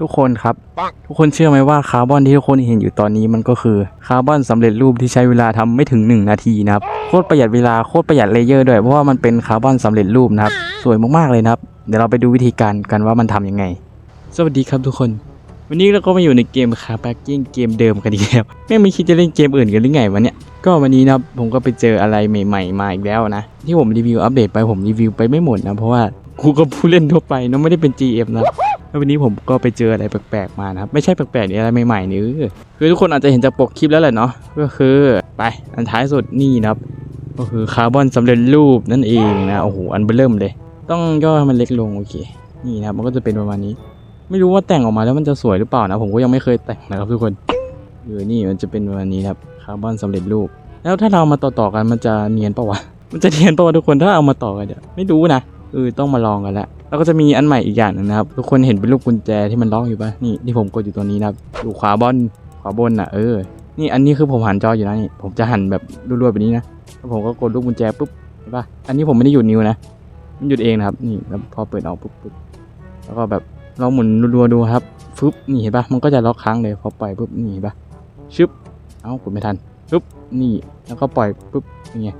ทุกคนครับ ทุกคนเชื่อไหมว่าคาร์บอนที่ทุกคนเห็นอยู่ตอนนี้มันก็คือคาร์บอนสำเร็จรูปที่ใช้เวลาทำไม่ถึง 1 นาทีนะครับโคตรประหยัดเวลาโคตรประหยัดเลเยอร์ด้วยเพราะว่ามันเป็นคาร์บอนสำเร็จรูปนะครับสวยมากๆเลยนะครับ เดี๋ยวเราไปดูวิธีการกันว่ามันทำยังไง สวัสดีครับทุกคน วันนี้เราก็มาอยู่ในเกมคาร์แบ็กกิ้งเกมเดิมกันอีกแล้วแม่งไม่คิดจะเล่นเกมอื่นกันหรือไงวะเนี่ยก็วันนี้นะครับผมก็ไปเจออะไรใหม่ๆมาอีกแล้วนะ ที่ผมรีวิวอัปเดตไปผมรีวิวไปไม่หมดนะเพราะว่ากูก็ผู้เล่นทั่วไปเนอะไม่ได้เป็น GM นะ แล้ววันนี้ผมก็ไปเจออะไรแปลกๆมานะครับ ไม่ใช่แปลกๆนี่อะไรใหม่ๆนี่คือทุกคนอาจจะเห็นจากปกคลิปแล้วแหละเนาะก็คือไปอันท้ายสุดนี่นะครับ ก็คือคาร์บอนสำเร็จรูปนั่นเองนะโอ้โหอันเบอร์เริ่มเลย ต้องย่อให้มันเล็กลงโอเค นี่นะครับมันก็จะเป็นประมาณนี้ ไม่รู้ว่าแต่งออกมาแล้วมันจะสวยหรือเปล่านะ ผมก็ยังไม่เคยแต่งนะครับทุกคนเออนี่มันจะเป็นประมาณนี้นะครับคาร์บอนสำเร็จรูป แล้วถ้าเราเอามาต่อๆกันมันจะเนียนปะวะมันจะเนียนปะวะทุกคนถ้าเอามาต่อกันเนี่ยไม่รู้นะเออต้องมาลองกันแล้ว แล้วก็จะมีอันใหม่อีกอย่างหนึงนะครับ ทุกคนเห็นเป็นรูปกุญแจที่มันล็อกอยู่ปะนี่ที่ผมกดอยู่ตัวนี้นะครับอยู่ขวาบนขวาบนน่ะเออนี่อันนี้คือผมหันจออยู่นะนี่ผมจะหันแบบรัวๆแบบนี้นะแล้วผมก็กดลูกกุญแจปุ๊บเห็นปะอันนี้ผมไม่ได้หยุดนิ้วนะมันหยุดเองนะครับนี่แล้วพอเปิดออกปุ๊บปุ๊บแล้วก็แบบลองหมุนรัวๆดูครับฟึบนี่เห็นปะมันก็จะล็อกค้างเลยพอปล่อยปุ๊บนี่เห็นปะชึบเอ้ากดไม่ทันปุ๊บนี่แล้วก็ปล่อยปุ๊บนี่ไง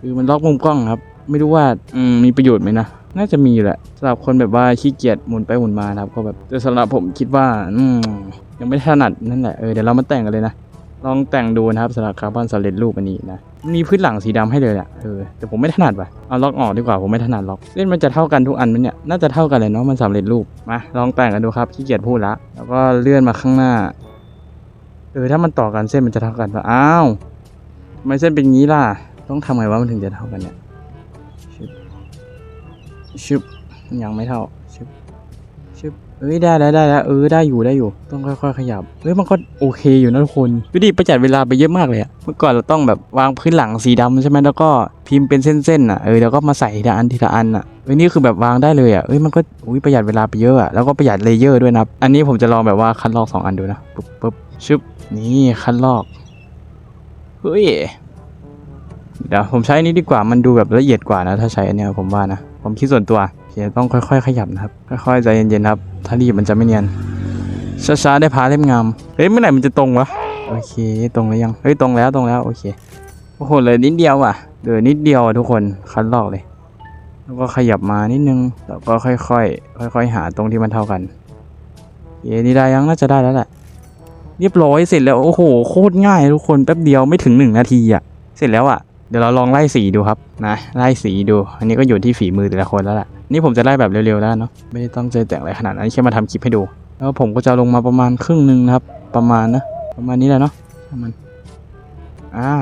คือมันล็อกมุมกล้องครับ ไม่รู้ว่าอืมมีประโยชน์ไหมนะน่าจะมีอยู่แหละสำหรับคนแบบว่าขี้เกียจหมุนไปหมุนมานะครับ ก็แบบแต่สำหรับผมคิดว่าอืมยังไม่ถนัดนั่นแหละเออเดี๋ยวเรามาแต่งกันเลยนะลองแต่งดูนะครับสำหรับคาร์บอนสำเร็จรูปอันนี้นะมีพื้นหลังสีดำให้เลยแหละเออแต่ผมไม่ถนัดว่ะเอาล็อกออกดีกว่าผมไม่ถนัดล็อกเล่นมันจะเท่ากันทุกอันไหมเนี่ยน่าจะเท่ากันเลยเนาะมันสำเร็จรูปมาลองแต่งกันดูครับขี้เกียจพูดละแล้วก็เลื่อนมาข้างหน้าเออถ้ามันต่อกันเส้นมันจะเท่ากันป่ะอ้าวทำไมเส้นเป็นงี้ล่ะต้องทำไงวะมันถึงจะเท่ากันเนี่ย ชึบยังไม่เท่าชึบชึบเอ้ยได้แล้วได้แล้วเออได้อยู่ได้อยู่ ต้องค่อยๆขยับเฮ้ยมันก็โอเคอยู่นะทุกคนดูดิประหยัดเวลาไปเยอะมากเลยอะเมื่อก่อนเราต้องแบบวางพื้นหลังสีดำใช่ไหมแล้วก็พิมพ์เป็นเส้นๆอะเออแล้วก็มาใส่ทีละอันทีละอันอะเอ้ยนี่คือแบบวางได้เลยอะเอ้ยมันก็อุ้ยประหยัดเวลาไปเยอะอะแล้วก็ประหยัดเลเยอร์ด้วยนะอันนี้ผมจะลองแบบว่าคัดลอกสองอันดูนะปุ๊บปุ๊บชึบนี่คัดลอกเฮ้ยเดี๋ยวผมใช้นนี้ดีกว่ามันดูแบบละเอียดกว่านะถ้าใช้อันเนี้ยผมว่านะ ผมคิดส่วนตัวโอเคต้องค่อยๆ ขยับนะครับ ค่อยๆ ใจเย็นๆครับ ถ้ารีบมันจะไม่เนียน ช้าๆ ได้พาเล่มงาม เฮ้ย เมื่อไหร่มันจะตรงวะ โอเค ตรงแล้วยัง เฮ้ย ตรงแล้วตรงแล้ว โอเค โอ้โห เลยนิดเดียวอะ เดือนิดเดียวอะทุกคน คัดลอกเลย แล้วก็ขยับมานิดนึง แล้วก็ค่อยๆ ค่อย ๆ หาตรงที่มันเท่ากันโอเคนี่ได้ยังน่าจะได้แล้วแหละ เรียบร้อยเสร็จแล้ว โอ้โห โคตรง่ายทุกคน แป๊บเดียวไม่ถึงหนึ่งนาทีอะ เสร็จแล้วอะ เดี๋ยวเราลองไล่สีดูครับนะไล่สีดู อันนี้ก็อยู่ที่ฝีมือแต่ละคนแล้วล่ะนี่ผมจะไล่แบบเร็วๆแล้วเนาะไม่ได้ตั้งใจแต่งอะไรขนาดนั้นแค่มาทำคลิปให้ดู แล้วผมก็จะลงมาประมาณครึ่งหนึ่งนะครับ ประมาณนะประมาณนี้แหละเนาะประมาณอ่า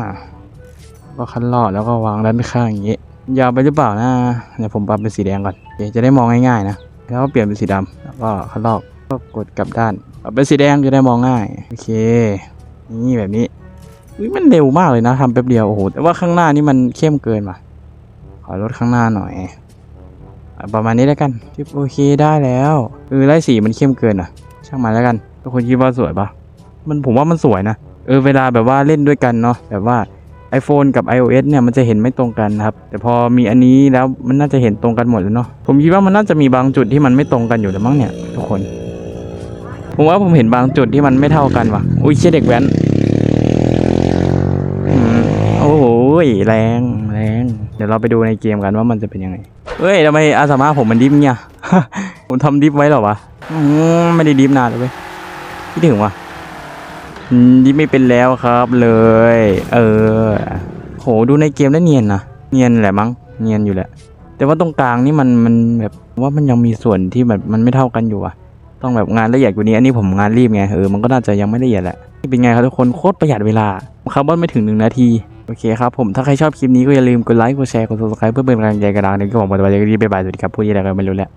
ก็คันลอดแล้วก็วางด้านข้างอย่างงี้ยาวไปหรือเปล่านะเดี๋ยวผมปรับเป็นสีแดงก่อนเดี๋ยวจะได้มองง่ายๆนะแล้วก็เปลี่ยนเป็นสีดำแล้วก็คันลอกก็กดกลับด้านปรับเป็นสีแดงจะได้มองง่ายโอเค นี่แบบนี้ อุ้ยมันเร็วมากเลยนะทำแป๊บเดียวโอ้โหแต่ว่าข้างหน้านี่มันเข้มเกินว่ะขอลดข้างหน้าหน่อยประมาณนี้แล้วกันทิปโอเคได้แล้วเออไล่สีมันเข้มเกินอะ ช่างมันแล้วกันทุกคนคิดว่าสวยปะมันผมว่ามันสวยนะเออเวลาแบบว่าเล่นด้วยกันเนาะแบบว่า iPhone กับ iOS เนี่ยมันจะเห็นไม่ตรงกันครับ แต่พอมีอันนี้แล้วมันน่าจะเห็นตรงกันหมดแล้วเนาะผมคิดว่ามันน่าจะมีบางจุดที่มันไม่ตรงกันอยู่แล้วมั้งเนี่ย ทุกคน ผมว่าผมเห็นบางจุดที่มันไม่เท่ากันว่ะอุ้ยเชี่ยเด็กแว้นอืมโอ้โหแรงแรง เดี๋ยวเราไปดูในเกมกันว่ามันจะเป็นยังไงเฮ้ยทำไมอาสามาผมมันดิฟเนี่ย ผมทำดิฟไว้หรอวะไม่ได้ดิฟนานเลยเว้ยคิดถึงวะดิฟไม่เป็นแล้วครับเลย เออ โหดูในเกมแล้วเนียนนะเนียนแหละมั้งเนียนอยู่แหละ แต่ว่าตรงกลางนี่มันมันแบบว่ามันยังมีส่วนที่แบบมันไม่เท่ากันอยู่อะต้องแบบงานละเอียดกว่านี้อันนี้ผมงานรีบไงเออมันก็น่าจะยังไม่ละเอียดแหละนี่เป็นไงครับทุกคนโคตรประหยัดเวลาคาร์บอนไม่ถึงหนึ่งนาที โอเคครับผมถ้าใครชอบคลิปนี้ก็อย่าลืมกดไลค์กดแชร์กด subscribe เพื่อเป็นกำลังใจกระดานนึ่งก็หวังว่าจะไปดีบ๊ายบายสวัสดีครับพูดยังไงก็ไม่รู้แหละ